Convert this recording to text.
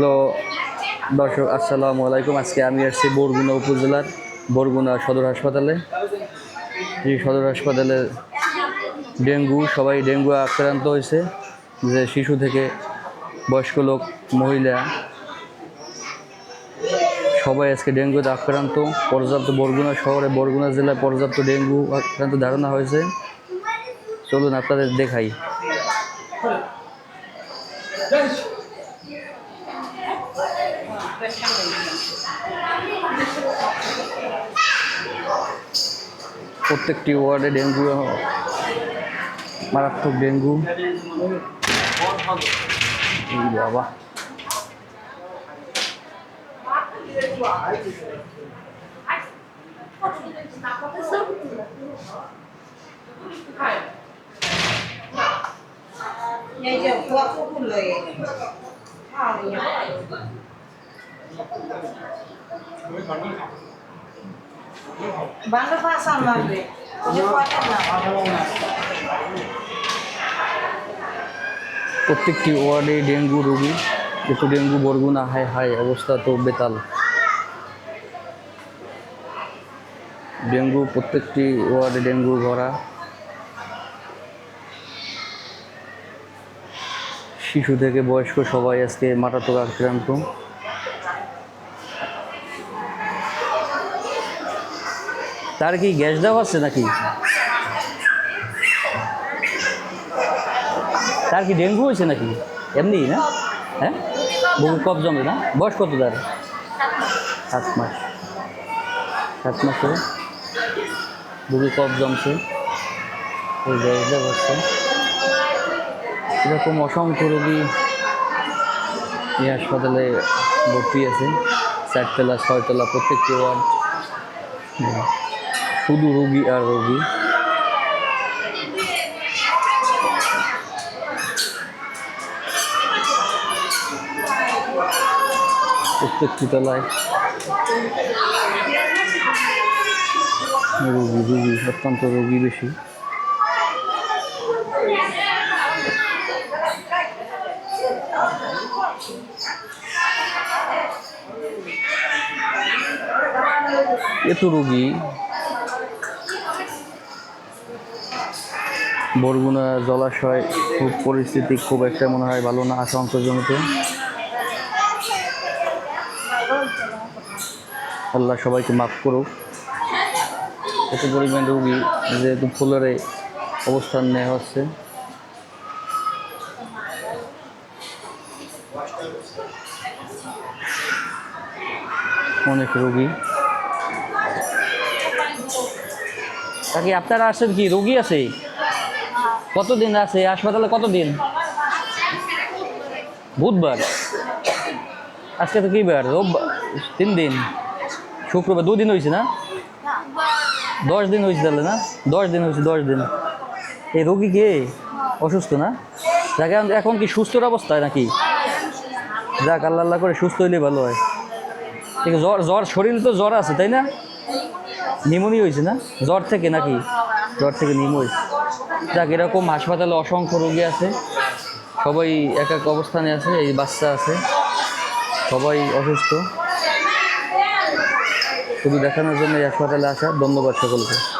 Hello, দর্শক, আসসালামু আলাইকুম। আজকে আমি আসছি বরগুনা উপজেলার বরগুনা সদর হাসপাতালে। এই সদর হাসপাতালে ডেঙ্গু, সবাই ডেঙ্গু আক্রান্ত হয়েছে, যে শিশু থেকে বয়স্ক লোক, মহিলা, সবাই আজকে ডেঙ্গুতে আক্রান্ত। পর্যাপ্ত বরগুনা শহরে, বরগুনা জেলায় পর্যাপ্ত ডেঙ্গু আক্রান্ত ধারণা হয়েছে। চলুন আপনাদের দেখাই। প্রত্যেকটি ওয়ার্ডে ডেঙ্গু মারাত্মক ডেঙ্গু। বাবা। এই কুয়া কুকুর লয়ে বান্ড পাসান লাগবে ওই যে কুয়াটা না প্রত্যেকটি ওয়ার্ডে ডেঙ্গু রোগী একটু ডেঙ্গু বরগুনা হাই হাই অবস্থা তো বেতাল। ডেঙ্গু প্রত্যেকটি ওয়ার্ডে ডেঙ্গু ভরা। শিশু থেকে বয়স্ক সবাই আজকে মারাত্মক আক্রান্ত। তার কি গ্যাস দেওয়া আছে নাকি? তার কি ডেঙ্গু হয়েছে নাকি? এমনি না? হ্যাঁ? বুকে কফ জমে না? বয়স কত তার? সাত মাস। সাত মাসে বুকে কফ জমছে। ওই গ্যাসটা হচ্ছে এরকম অসংখ্য রোগী এই হাসপাতালে ভর্তি আছে। চারতলা, ছয়তলা প্রত্যেকটি ওয়ার্ড। শুধু রোগী আর রোগী। প্রত্যেকটি তলায় রোগী রোগী, অত্যন্ত রোগী বেশি। এত রোগী? বরগুনা জলাশয় খুব পরিস্থিতি খুব একটা মনে হয় ভালো না আশঙ্কাজনিত আল্লাহ সবাইকে মাফ করুক। এত পরিমাণ রুগী যেহেতু ফুলারে অবস্থান নেওয়া হচ্ছে। অনেক রোগী। কাকি আপনারা আসেন কি? রোগী আছে? কতদিন আছে? হাসপাতালে কতদিন? বুধবার। আজকে তো কি বার রোববার। তিন দিন। শুক্রবার। দুদিন হয়েছে না? দশ দিন হয়েছে তাহলে না? দশ দিন হয়েছে দশ দিন। এই রোগী কে? অসুস্থ না? যাকে, এখন- কি সুস্থর অবস্থায় নাকি? যাক, আল্লাহ আল্লাহ করে সুস্থ হইলে ভালো হয়। জ্বর জ্বর শরীরে তো জ্বর আছে, তাই না? নিমোনি হয়েছে না? জ্বর থেকে নাকি? জ্বর থেকে নিমো যাক, এরকম হাসপাতালে অসংখ্য রোগী আছে। সবাই এক এক অবস্থানে আছে, এই বাচ্চা আছে। সবাই অসুস্থ। শুধু দেখানোর জন্য এই হাসপাতালে আসা, ধন্যবাদ সকলকে।